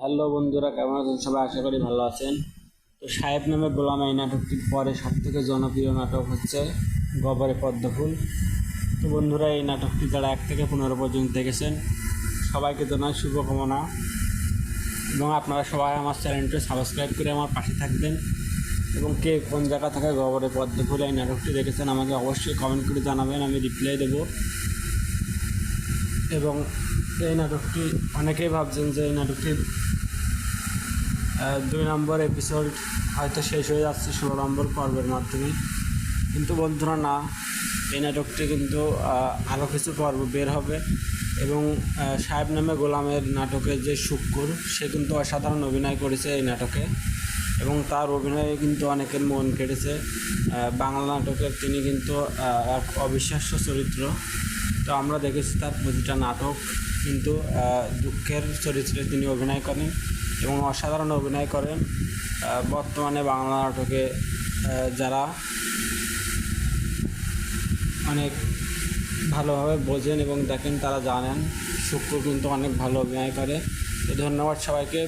Hello বন্ধুরা, কেমন আছেন? সবাই আশা করি ভালো আছেন। তো সাহেব নামে গোলাম এই নাটকটির পরে সব থেকে জনপ্রিয় নাটক হচ্ছে গবরে পদ্মফুল তো বন্ধুরা, এই নাটকটি যারা এক থেকে পনেরো পর্যন্ত দেখেছেন, সবাইকে জানাই শুভকামনা। এবং আপনারা সবাই আমার চ্যানেলটি সাবস্ক্রাইব করে আমার পাশে থাকবেন। এবং কে কোন জায়গা থেকে গবরে পদ্মফুল এই নাটকটি দেখেছেন, আমাকে অবশ্যই কমেন্ট করে জানাবেন, আমি রিপ্লাই দেবো। এবং এই নাটকটি অনেকেই ভাবছেন যে এই নাটকটির আহ, দুই নম্বর এপিসোড হয়তো শেষ হয়ে যাচ্ছে ষোলো নম্বর পর্বের মাধ্যমে। কিন্তু বন্ধুরা না এই নাটকটি কিন্তু আরও কিছু পর্ব বের হবে এবং সাহেব নামে গোলামের নাটকের যে শুক্কুর সে কিন্তু অসাধারণ অভিনয় করেছে এই নাটকে। এবং তার অভিনয়ে কিন্তু অনেকের মন আহ, বাংলা নাটকের তিনি কিন্তু এক অবিশ্বাস্য চরিত্র। তো আমরা দেখেছি তার প্রতিটা নাটক কিন্তু দুঃখের চরিত্রে তিনি অভিনয় করেন এবং অসাধারণ অভিনয় করেন। বর্তমানে বাংলা নাটকে যারা অনেক ভালোভাবে বোঝেন এবং দেখেন তারা জানেন শুক্র কিন্তু অনেক ভালো অভিনয় করে। তো ধন্যবাদ সবাইকে।